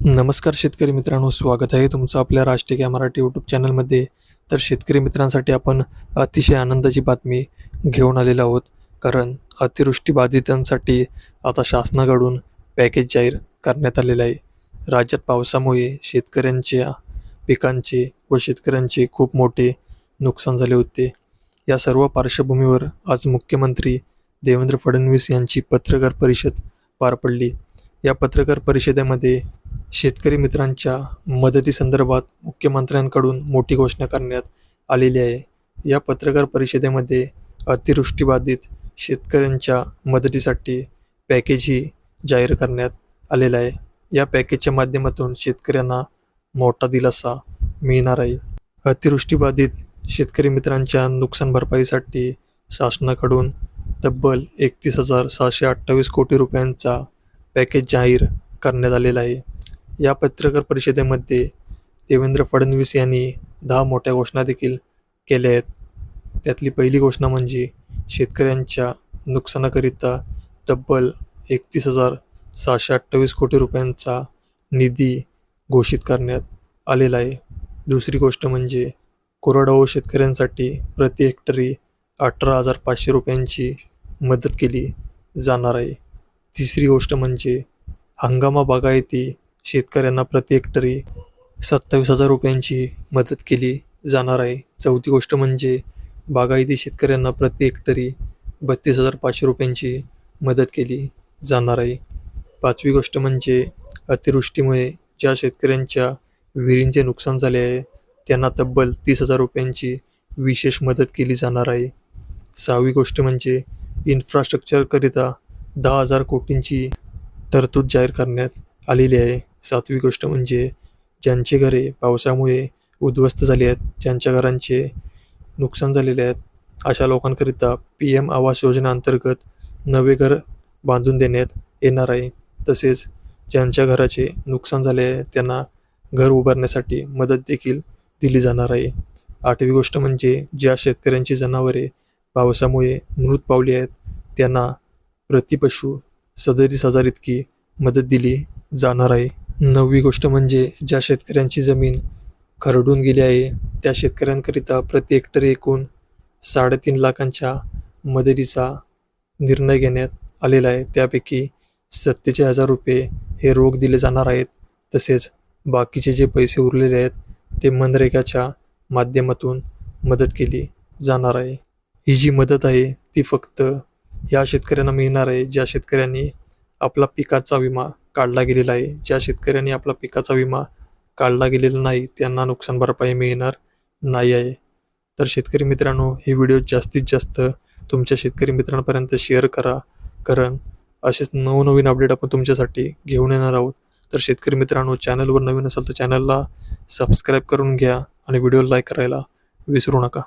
नमस्कार शेतकरी मित्रांनो स्वागत आहे तुमचं आपल्या राष्ट्रीय मराठी यूट्यूब चॅनलमध्ये. तर शेतकरी मित्रांसाठी आपण अतिशय आनंदाची बातमी घेऊन आलेलो आहोत कारण अतिवृष्टी बाधितांसाठी आता शासनाकडून पॅकेज जाहीर करण्यात आलेलं आहे. राज्यात पावसामुळे शेतकऱ्यांच्या पिकांचे व शेतकऱ्यांचे खूप मोठे नुकसान झाले होते. या सर्व पार्श्वभूमीवर आज मुख्यमंत्री देवेंद्र फडणवीस यांची पत्रकार परिषद पार पडली. या पत्रकार परिषदेमध्ये शेतकरी मित्रांच्या मदतीसंदर्भात मुख्यमंत्र्यांकडून मोठी घोषणा करण्यात आलेली आहे. या पत्रकार परिषदेमध्ये अतिवृष्टीबाधित शेतकऱ्यांच्या मदतीसाठी पॅकेजही जाहीर करण्यात आलेलं आहे. या पॅकेजच्या माध्यमातून शेतकऱ्यांना मोठा दिलासा मिळणार आहे. अतिवृष्टीबाधित शेतकरी मित्रांच्या नुकसान भरपाईसाठी शासनाकडून तब्बल एकतीस हजार सहाशे अठ्ठावीस कोटी रुपयांचा पॅकेज जाहीर करण्यात आलेला आहे. या पत्रकार परिषदेमध्ये देवेंद्र फडणवीस यांनी दहा मोठ्या घोषणा देखील केल्या आहेत. त्यातली पहिली घोषणा म्हणजे शेतकऱ्यांच्या नुकसानाकरिता तब्बल एकतीस हजार सहाशे अठ्ठावीस कोटी रुपयांचा निधी घोषित करण्यात आलेला आहे. दुसरी गोष्ट म्हणजे कोरडवाहू शेतकऱ्यांसाठी प्रति हेक्टरी अठरा हजार पाचशे रुपयांची मदत केली जाणार आहे. तिसरी गोष्ट म्हणजे हंगामा बागायती शेतकऱ्यांना प्रति हेक्टरी सत्तावीस हजार रुपयांची मदत केली जाणार आहे. चौथी गोष्ट म्हणजे बागायती शेतकऱ्यांना प्रति हेक्टरी बत्तीस हजार पाचशे रुपयांची मदत केली जाणार आहे. पाचवी गोष्ट म्हणजे अतिवृष्टीमुळे ज्या शेतकऱ्यांच्या विहिरींचे नुकसान झाले आहे त्यांना तब्बल तीस हजार रुपयांची विशेष मदत केली जाणार आहे. सहावी गोष्ट म्हणजे इन्फ्रास्ट्रक्चरकरिता दहा हजार कोटींची तरतूद जाहीर करण्यात आलेली आहे. सातवी गोष्ट म्हणजे ज्यांची घरे पावसामुळे उद्ध्वस्त झाली आहेत ज्यांच्या घरांचे नुकसान झालेले आहेत अशा लोकांकरिता पी एम आवास योजनेअंतर्गत नवे घर बांधून देण्यात येणार आहे. तसेच ज्यांच्या घराचे नुकसान झाले आहे त्यांना घर उभारण्यासाठी मदत देखील दिली जाणार आहे. आठवी गोष्ट म्हणजे ज्या शेतकऱ्यांची जनावरे पावसामुळे मृत पावली आहेत त्यांना प्रतिपशु सदतीस हजार इतकी मदत दिली जाणार आहे. नववी गोष्ट म्हणजे ज्या शेतकऱ्यांची जमीन खरडून गेली आहे त्या शेतकऱ्यांकरिता प्रति हेक्टर एकूण साडेतीन लाखांच्या मदतीचा निर्णय घेण्यात आलेला आहे. त्यापैकी सत्तेचाळीस हजार रुपये हे रोख दिले जाणार आहेत. तसेच बाकीचे जे पैसे उरलेले आहेत ते मनरेगाच्या माध्यमातून मदत केली जाणार आहे. ही जी मदत आहे ती फक्त या शेतकऱ्यांना मिळणार आहे ज्या शेतकऱ्यांनी आपला पिकाचा विमा काढला गेलेला आहे. ज्या शेतकऱ्यांनी आपला पिकाचा विमा काढला गेलेला नाही त्यांना नुकसान भरपाई मिळणार नाही आहे. तर शेतकरी मित्रांनो हे व्हिडिओ जास्तीत जास्त तुमच्या शेतकरी मित्रांपर्यंत शेअर करा कारण असेच नवनवीन अपडेट आपण तुमच्यासाठी घेऊन येणार आहोत. तर शेतकरी मित्रांनो चॅनलवर नवीन असाल तर चॅनलला सबस्क्राईब करून घ्या आणि व्हिडिओ लाईक करायला विसरू नका.